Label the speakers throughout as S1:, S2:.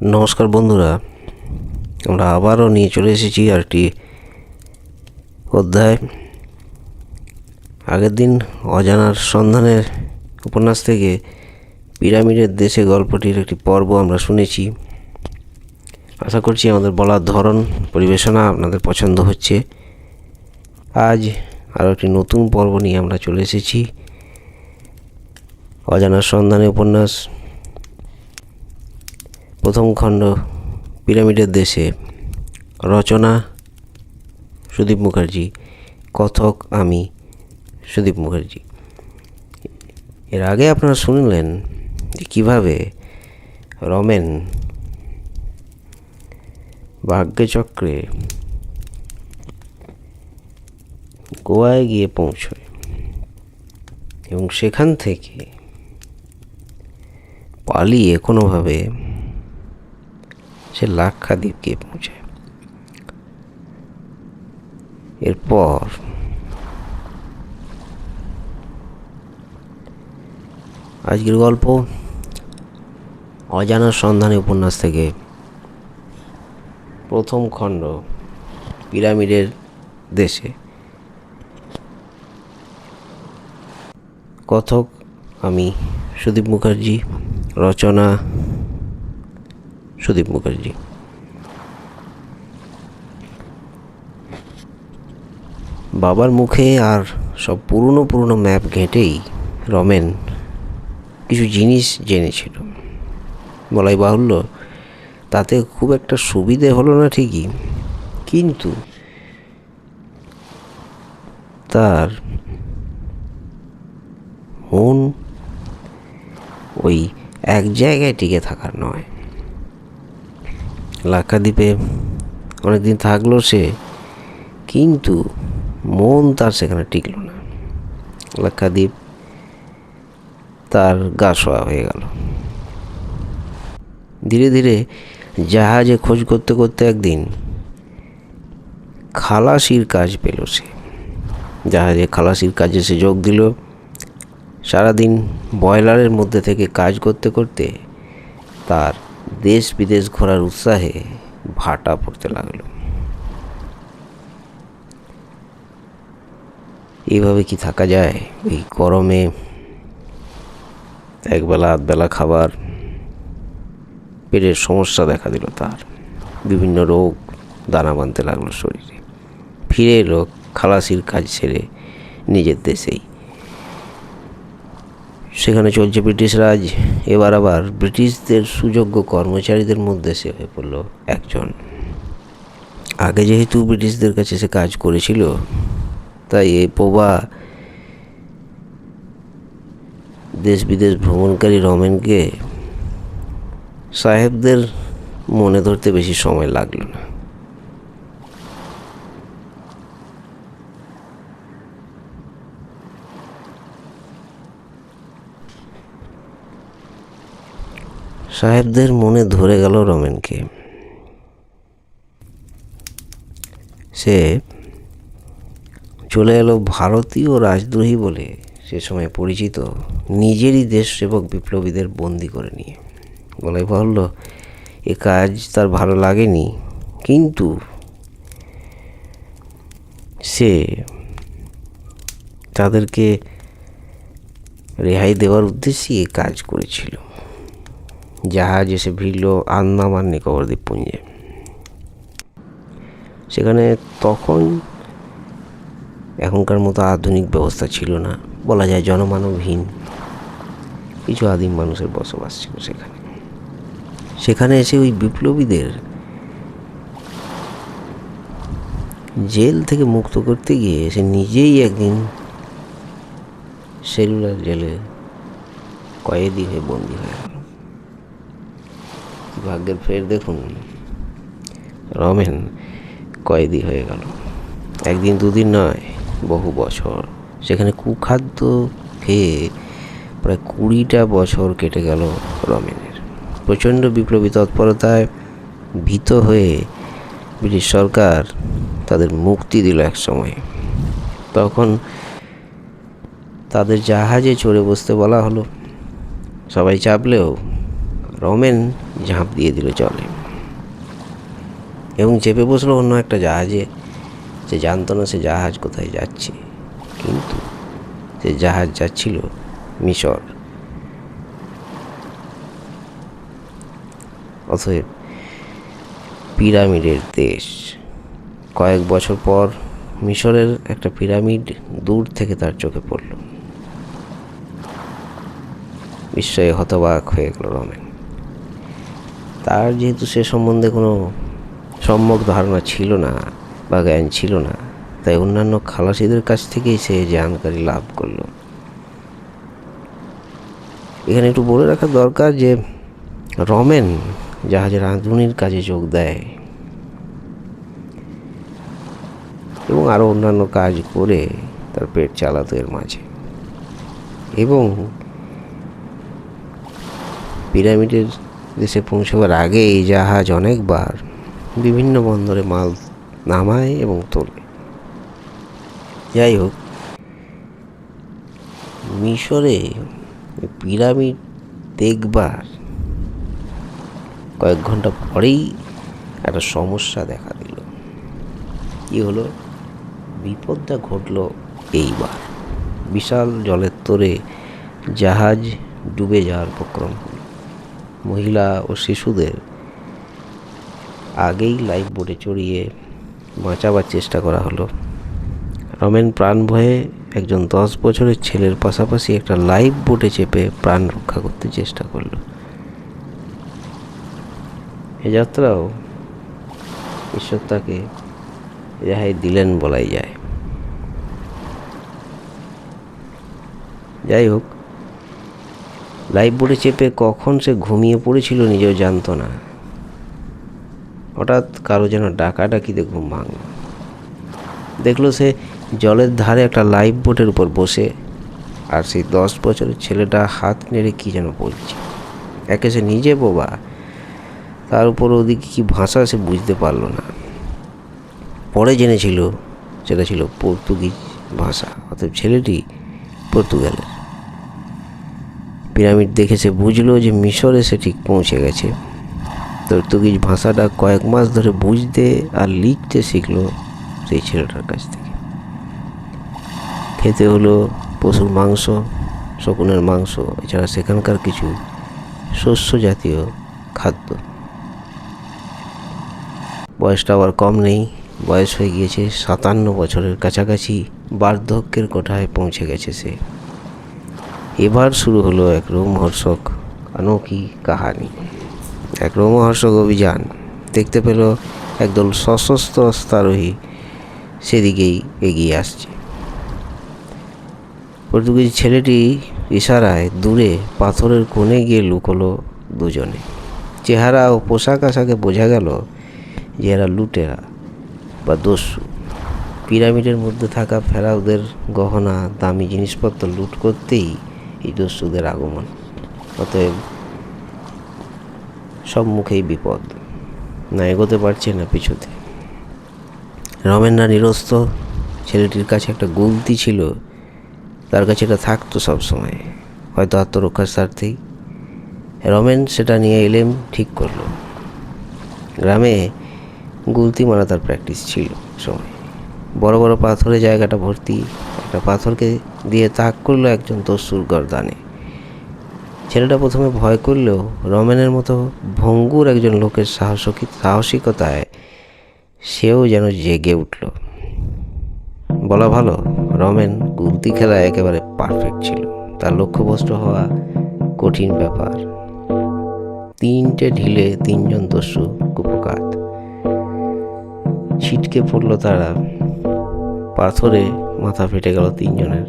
S1: নমস্কার বন্ধুরা, আমরা আবারও নিয়ে চলে এসেছি আর একটি অধ্যায়। আগের দিন অজানার সন্ধানের উপন্যাস থেকে পিরামিডের দেশে গল্পটির একটি পর্ব আমরা শুনেছি। আশা করছি আমাদের বলার ধরন, পরিবেশনা আপনাদের পছন্দ হচ্ছে। আজ আরও একটি নতুন পর্ব নিয়ে আমরা চলে এসেছি। অজানার সন্ধানে উপন্যাস প্রথম খণ্ড, পিরামিডের দেশে। রচনা, সুদীপ মুখার্জি। কথক আমি, সুদীপ মুখার্জি। এর আগে আপনারা শুনলেন যে কীভাবে রমেন ভাগ্যচক্রে গোয়ায় গিয়ে পৌঁছয় এবং সেখান থেকে পালিয়ে কোনোভাবে সে লাক্ষাদ্বীপ গিয়ে পৌঁছায়। এরপর আজকের গল্প অজানার সন্ধানে উপন্যাস থেকে প্রথম খণ্ড, পিরামিডের দেশে। কথক আমি সুদীপ মুখার্জি, রচনা সুদীপ মুখার্জি। বাবার মুখে আর সব পুরনো পুরনো ম্যাপ ঘেঁটেই রমেন কিছু জিনিস জেনেছিল। বলাই বাহুল্য, তাতে খুব একটা সুবিধে হলো না ঠিকই, কিন্তু তার মন ওই এক জায়গায় টিকে থাকার নয়। লাক্ষাদ্বীপে অনেকদিন থাকল সে, কিন্তু মন তার সেখানে টিকল না। লাক্ষাদ্বীপ তার গা শোয়া হয়ে গেল। ধীরে ধীরে জাহাজে খোঁজ করতে করতে একদিন খালাসির কাজ পেল সে। জাহাজে খালাসির কাজে সে যোগ দিল। সারাদিন বয়লারের মধ্যে থেকে কাজ করতে করতে তার দেশ বিদেশ ঘোরার উৎসাহে ভাটা পড়তে লাগল। এইভাবে কি থাকা যায়? এই গরমে একবেলা, আধবেলা খাবার, পেটের সমস্যা দেখা দিল তার। বিভিন্ন রোগ দানা বাঁধতে লাগল শরীরে। ফিরে এলো খালাসির কাজ ছেড়ে নিজের দেশেই। সেখানে চলছে ব্রিটিশ রাজ। এবার আবার ব্রিটিশদের সুযোগ্য কর্মচারীদের মধ্যে সে হয়ে পড়ল একজন। আগে যেহেতু ব্রিটিশদের কাছে সে কাজ করেছিল, তাই এই পোবা দেশ বিদেশ ভ্রমণকারী রমেনকে সাহেবদের মনে ধরতে বেশি সময় লাগল না। সাহেবদের মনে ধরে গেল রমেনকে। সে চলে এলো ভারতীয় রাজদ্রোহী বলে সে সময় পরিচিত নিজেরই দেশ সেবক বিপ্লবীদের বন্দি করে নিয়ে। বলাই বাহুল্য এ কাজ তার ভালো লাগেনি। কিন্তু সে তাদেরকে রেহাই দেওয়ার উদ্দেশ্যে এ কাজ করেছিল। জাহাজ এসে ভিড়ল আন্দামান নিকোবর দ্বীপপুঞ্জে। সেখানে তখন এখনকার মতো আধুনিক ব্যবস্থা ছিল না, বলা যায় জনমানবহীন। কিছু আদিম মানুষের বসবাস ছিল সেখানে। সেখানে এসে ওই বিপ্লবীদের জেল থেকে মুক্ত করতে গিয়ে সে নিজেই একদিন সেলুলার জেলে কয়েদি হয়ে বন্দি হয়ে ভাগ্যের ফের দেখুন, রমেন কয়েদি হয়ে গেল। একদিন দুদিন নয়, বহু বছর। সেখানে কুখাদ্য খেয়ে প্রায় কুড়িটা বছর কেটে গেল রমেনের। প্রচণ্ড বিপ্লবী তৎপরতায় ভীত হয়ে ব্রিটিশ সরকার তাদের মুক্তি দিল এক সময়। তখন তাদের জাহাজে চড়ে বসতে বলা হলো। সবাই চাপলেও রমেন ঝাঁপ দিয়ে দিল জলে। এবং চেপে বসল অন্য একটা জাহাজে। সে জানতো না সে জাহাজ কোথায় যাচ্ছে। কিন্তু সে জাহাজ যাচ্ছিল মিশর। অতএব পিরামিডের দেশ। কয়েক বছর পর মিশরের একটা পিরামিড দূর থেকে তার চোখে পড়ল। বিস্ময়ে হতবাক হয়ে গেল রমেন। তার যেহেতু সে সম্বন্ধে কোনো সম্যক ধারণা ছিল না বা জ্ঞান ছিল না, তাই অন্যান্য খালাসিদের কাছ থেকেই সে জানকারি লাভ করল। এখানে একটু বলে রাখা দরকার যে রমেন জাহাজের রাঁধুনির কাজে যোগ দেয় এবং আরও অন্যান্য কাজ করে তার পেট চালাতো এর মাঝে। এবং পিরামিডের দেশে পৌঁছবার আগে এই জাহাজ অনেকবার বিভিন্ন বন্দরে মাল নামায় এবং তোলে। যাই হোক মিশরে পিরামিড দেখবার কয়েক ঘণ্টা পরেই একটা সমস্যা দেখা দিল। কী হলো? বিপদটা ঘটলো এইবার। বিশাল জলের তোরে জাহাজ ডুবে যাওয়ার উপক্রম মহিলা ও শিশুদের আগেই লাইফ বোটে চড়িয়ে বাঁচাবার চেষ্টা করা হলো। রমেন প্রাণ ভয়ে একজন দশ বছরের ছেলের পাশাপাশি একটা লাইফ বোটে চেপে প্রাণ রক্ষা করতে চেষ্টা করল। এ যাত্রাও ঈশ্বর তাকে রেহাই দিলেন বলাই যায়। যাই হোক লাইফ বোটে চেপে কখন সে ঘুমিয়ে পড়েছিল নিজেও জানতো না। হঠাৎ কারও যেন ডাকাডাকিতে ঘুম ভাঙল। দেখল সে জলের ধারে একটা লাইফ বোটের উপর বসে, আর সেই দশ বছরের ছেলেটা হাত নেড়ে কী যেন বলছে। একে সে নিজে বোবা, তার উপর ওদিকে কী ভাষা সে বুঝতে পারল না। পরে জেনেছিল সেটা ছিল পর্তুগিজ ভাষা অর্থাৎ ছেলেটি পর্তুগালের। পিরামিড দেখে সে বুঝলো যে মিশরে সে ঠিক পৌঁছে গেছে। পর্তুগিজ ভাষাটা কয়েক মাস ধরে বুঝতে আর লিখতে শিখলো সেই ছেলেটার কাছ থেকে। খেতে হলো পশুর মাংস, শকুনের মাংস, এছাড়া সেখানকার কিছু শস্য জাতীয় খাদ্য। বয়সটা আবার কম নেই, বয়স হয়ে গিয়েছে সাতান্ন বছরের কাছাকাছি বার্ধক্যের কোঠায় পৌঁছে গেছে সে। এবার শুরু হলো এক রোমহর্ষক অনৌকি কাহানি। এক রোমহর্ষক অভিযান। দেখতে পেল একদল সশস্ত্র অস্তারোহী সেদিকেই এগিয়ে আসছে। পর্তুগিজ ছেলেটি ইশারায় দূরে পাথরের কোণে গিয়ে লুকোলো দুজনে। চেহারা ও পোশাক আশাকে বোঝা গেল যে এরা লুটেরা বা দস্যু। পিরামিডের মধ্যে থাকা ফেরাওদের গহনা, দামি জিনিসপত্র লুট করতেই এই দস্যুদের আগমন। অতএব সব মুখেই বিপদ। না এগোতে পারছে না পিছুতে। রমেনরা নিরস্ত ছেলেটির কাছে একটা গুলতি ছিল। তার কাছে এটা থাকতো সবসময়। হয়তো আত্মরক্ষার স্বার্থেই। রমেন সেটা নিয়ে এলেম ঠিক করল। গ্রামে গুলতি মারা তার প্র্যাকটিস ছিল সময়। বড় বড় পাথরের জায়গাটা ভর্তি একটা পাথরকে দিয়ে তাক করল একজন দস্যুর গরদানে। ছেলেটা প্রথমে ভয় করলেও রমেনের মতো ভঙ্গুর একজন লোকের সাহসী সাহসিকতায় সেও যেন জেগে উঠল। বলা ভালো, রমেন গুলতি খেলায় একেবারে পারফেক্ট ছিল। তার লক্ষ্যভ্রষ্ট হওয়া কঠিন ব্যাপার। তিনটে ঢিলে তিনজন দস্যু কুপকাত। ছিটকে পড়ল তারা। পাথরে মাথা ফেটে গেল তিনজনের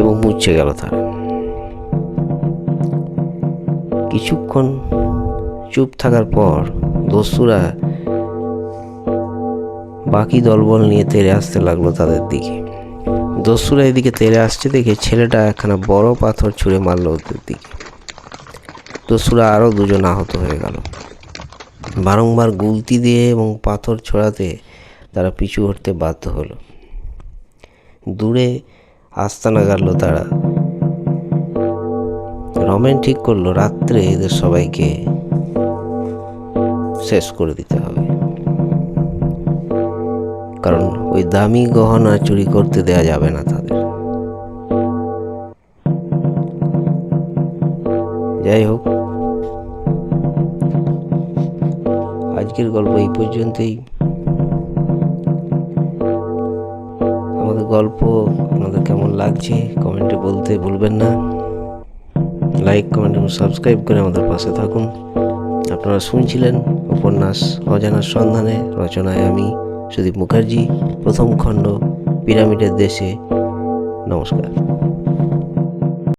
S1: এবং মুচ্ছে গেল তারা। কিছুক্ষণ চুপ থাকার পর দস্যুরা বাকি দলবল নিয়ে তেড়ে আসতে লাগল তাদের দিকে। দস্যুরা এদিকে তেড়ে আসছে দেখে ছেলেটা একখানা বড় পাথর ছুঁড়ে মারলো ওদের দিকে। দস্যুরা আরও দুজন আহত হয়ে গেল। বারংবার গুলতি দিয়ে এবং পাথর ছোড়াতে তারা পিছু হটতে বাধ্য হলো। দূরে আস্তানা গাড়ল তারা। রমেন ঠিক করল, রাত্রে এদের সবাইকে শেষ করে দিতে হবে। কারণ ওই দামি গহনা চুরি করতে দেয়া যাবে না তাদের। যাই হোক, আজকের গল্প এই পর্যন্তই। গল্প, আপনাদের কেমন লাগছে কমেন্টে বলতে ভুলবেন না। লাইক কমেন্ট এবং সাবস্ক্রাইব করে আমাদের পাশে থাকুন। আপনারা শুনছিলেন উপন্যাস অজানার সন্ধানে, রচনায় আমি সুদীপ মুখার্জি, প্রথম খণ্ড, পিরামিডের দেশে। নমস্কার।